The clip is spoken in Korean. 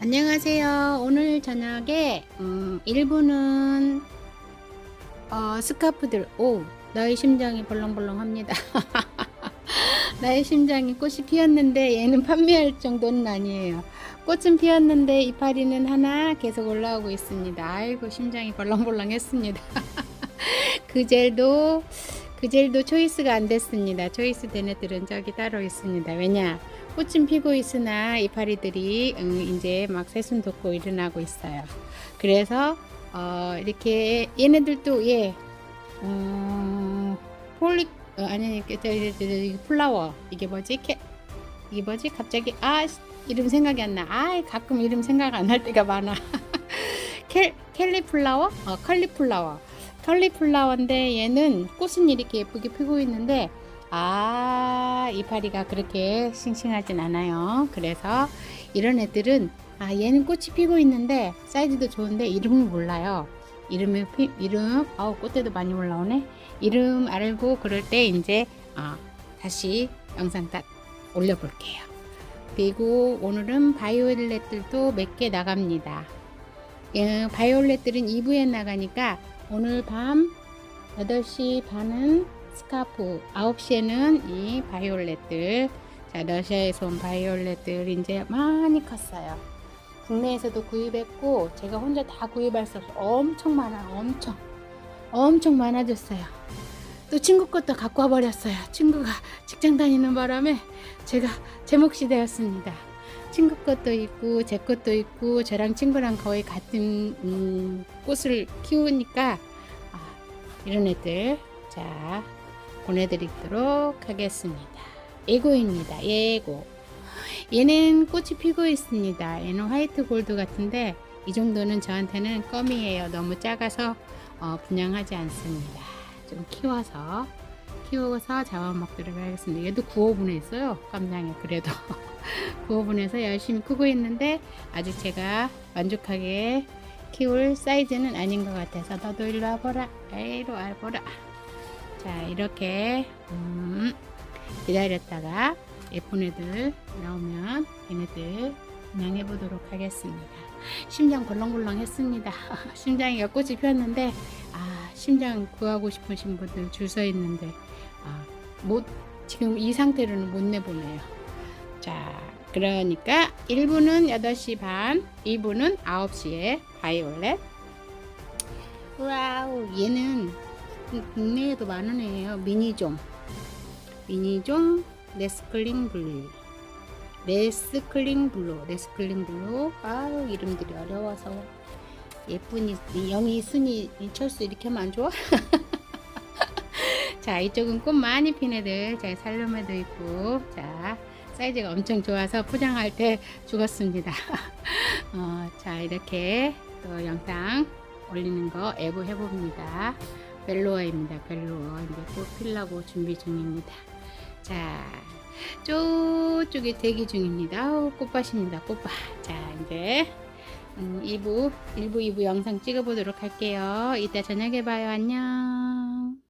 안녕하세요. 오늘 저녁에 음, 1부는 어, 스카프들. 오, 나의 심장이 벌렁벌렁합니다. 나의 심장이 꽃이 피었는데 얘는 판매할 정도는 아니에요. 꽃은 피었는데 이파리는 하나 계속 올라오고 있습니다. 아이고 심장이 벌렁벌렁했습니다. 그 젤도 그 젤도 초이스가 안 됐습니다. 초이스 된 애들은 저기 따로 있습니다. 왜냐? 꽃은 피고 있으나 이파리들이 음, 이제 막 새순 돋고 일어나고 있어요. 그래서 어, 이렇게 얘네들도 예, 음, 폴리 어, 아니 플라워 이게 뭐지? 캐, 이게 뭐지? 갑자기 아 씨, 이름 생각이 안 나. 아 가끔 이름 생각 안 날 때가 많아. 캘 캘리플라워? 어 컬리 플라워. 컬리플라워인데 얘는 꽃은 이렇게 예쁘게 피고 있는데 아 이파리가 그렇게 싱싱하진 않아요. 그래서 이런 애들은 아 얘는 꽃이 피고 있는데 사이즈도 좋은데 이름을 몰라요. 이름을 피, 이름 아우 꽃대도 많이 올라오네. 이름 알고 그럴 때 이제 어, 다시 영상 딱 올려볼게요. 그리고 오늘은 바이올렛들도 몇 개 나갑니다. 예, 바이올렛들은 2부에 나가니까 오늘 밤 8시 반은 스카프, 9시에는 이 바이올렛들, 자, 러시아에서 온 바이올렛들 이제 많이 컸어요. 국내에서도 구입했고, 제가 혼자 다 구입할 수 없어. 엄청 많아, 엄청. 엄청 많아졌어요. 또 친구 것도 갖고 와버렸어요. 친구가 직장 다니는 바람에 제가 제 몫이 되었습니다. 친구 것도 있고 제 것도 있고 저랑 친구랑 거의 같은 음, 꽃을 키우니까 아, 이런 애들 자 보내드리도록 하겠습니다. 예고입니다. 예고. 얘는 꽃이 피고 있습니다. 얘는 화이트 골드 같은데 이 정도는 저한테는 껌이에요. 너무 작아서 어, 분양하지 않습니다. 좀 키워서 키워서 잡아 먹도록 하겠습니다. 얘도 9호분에 있어요. 깜냥에 그래도 9호분에서 열심히 크고 있는데 아직 제가 만족하게 키울 사이즈는 아닌 것 같아서 너도 일로 와보라. 이리 와보라. 자 이렇게 음, 기다렸다가 예쁜 애들 나오면 얘네들 분양해 보도록 하겠습니다. 심장 벌렁벌렁 했습니다. 심장이가 꽃이 피었는데 아 심장 구하고 싶으신 분들 줄 서 있는데 아, 못 지금 이 상태로는 못 내보내요. 자 그러니까 1부는 8시 반 2부는 9시에 바이올렛. 와우 얘는 국내에도 많은 애예요. 미니종 미니종 레스클링 블루. 레스클링 블루 레스클링 블루. 아유 이름들이 어려워서 예쁜 이, 이 영희 순이 이 철수 이렇게 하면 안 좋아? 자 이쪽은 꽃 많이 핀 애들. 자 살룸에도 있고. 자 사이즈가 엄청 좋아서 포장할 때 죽었습니다. 어, 자 이렇게 또 영상 올리는 거 애부 해봅니다. 벨로아입니다 벨로아 이제 꽃 필라고 준비 중입니다. 자 저쪽에 대기 중입니다. 아우, 꽃밭입니다 꽃밭. 자 이제 음, 2부 1부 2부 영상 찍어보도록 할게요. 이따 저녁에 봐요. 안녕